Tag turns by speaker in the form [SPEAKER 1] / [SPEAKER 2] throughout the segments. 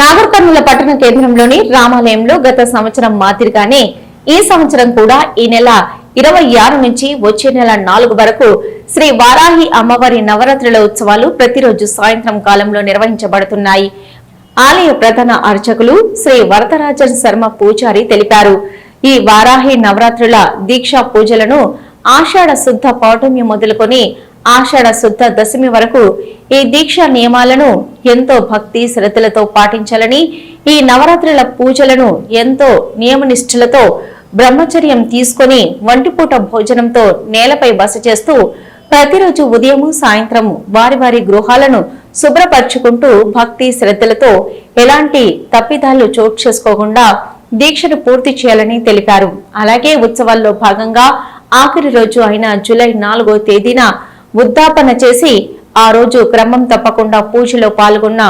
[SPEAKER 1] నాగర్ కర్నూలు పట్టణ కేంద్రంలోని రామాలయంలో గత సంవత్సరం మాదిరిగానే ఈ సంవత్సరం కూడా ఈ నెల ఇరవై ఆరు నుంచి వచ్చే నెల నాలుగు వరకు శ్రీ వారాహి అమ్మవారి నవరాత్రుల ఉత్సవాలు ప్రతిరోజు సాయంత్రం కాలంలో నిర్వహించబడుతున్నాయి. ఆలయ ప్రధాన అర్చకులు శ్రీ వరదరాజన్ శర్మ పూజారి తెలిపారు. ఈ వారాహి నవరాత్రుల దీక్షా పూజలను ఆషాఢ శుద్ధ పౌర్ణమి మొదలుకొని ఆషాఢ శుద్ధ దశమి వరకు ఈ దీక్షా నియమాలను ఎంతో భక్తి శ్రద్ధలతో పాటించాలని ఈ నవరాత్రుల పూజలను ఎంతో నియమనిష్ఠులతో బ్రహ్మచర్యం తీసుకొని వంటిపూట భోజనంతో నేలపై బస చేస్తూ ప్రతిరోజు ఉదయం సాయంత్రం వారి వారి గృహాలను శుభ్రపరుచుకుంటూ భక్తి శ్రద్ధలతో ఎలాంటి తప్పిదాలు చోటు చేసుకోకుండా దీక్షను పూర్తి చేయాలని తెలిపారు. అలాగే ఉత్సవాల్లో భాగంగా ఆఖరి రోజు అయిన జూలై నాలుగో తేదీన ఉద్దాపన చేసి ఆ రోజు క్రమం తప్పకుండా పూజలో పాల్గొన్న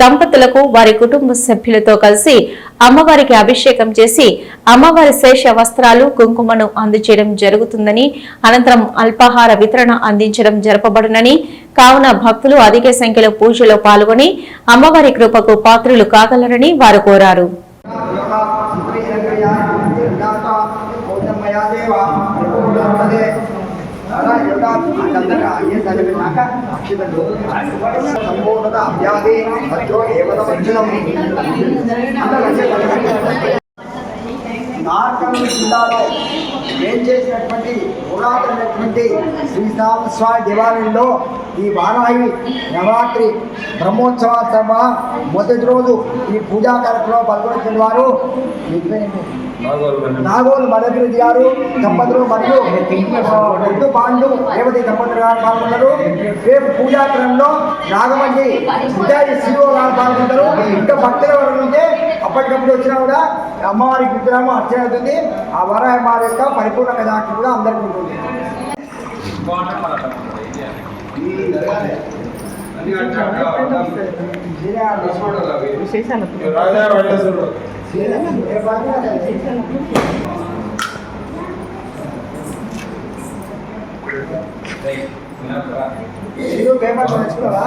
[SPEAKER 1] దంపతులకు వారి కుటుంబ సభ్యులతో కలిసి అమ్మవారికి అభిషేకం చేసి అమ్మవారి శేష వస్త్రాలు కుంకుమను అందజేయడం జరుగుతుందని అనంతరం అల్పాహార వితరణ అందించడం జరపబడునని కావున భక్తులు అధిక సంఖ్యలో పూజలో పాల్గొని అమ్మవారి కృపకు పాత్రులు కాగలరని వారు కోరారు.
[SPEAKER 2] సంపూర్ణత అభ్యాది మధ్యో ఏమదమర్జనం నార్కల్ జిల్లాలో ఏం చేసినటువంటి పురాతనటువంటి శ్రీరామస్వామి దేవాలయంలో ఈ వారాహి నవరాత్రి బ్రహ్మోత్సవ సభ మొదటి రోజు ఈ పూజా కార్యక్రమంలో పాల్గొన్న వారు. నాగోలు మదగిరి గారు దంపతులు మరియు రెండు పాండు రేవతి దంపతులు గారు పాల్గొన్నారు రేపు పూజాక్రమంలో నాగమండి విజయ్ శివ గారు పాల్గొంటారు. ఇంకా భక్తుల వరకు ఉంటే అప్పటికప్పుడు వచ్చినా కూడా అమ్మవారి విగ్రహం అర్చన అవుతుంది. ఆ వర అమ్మవారి యొక్క పరిపూర్ణ కథాక్షి కూడా అందరికీ ఉంటుంది. మీరు పేపర్ తెచ్చుకున్నావా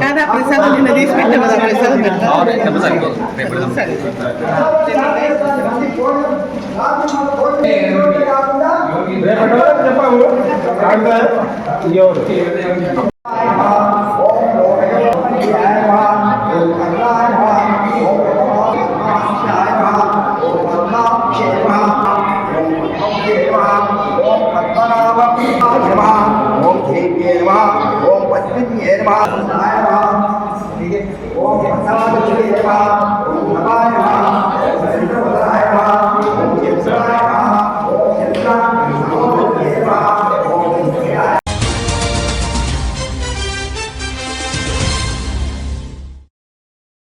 [SPEAKER 3] కాదా ప్రసాదం నిన్న తీసి పెట్టాం కదా ప్రసాదం పెడతా సరే
[SPEAKER 2] ఓం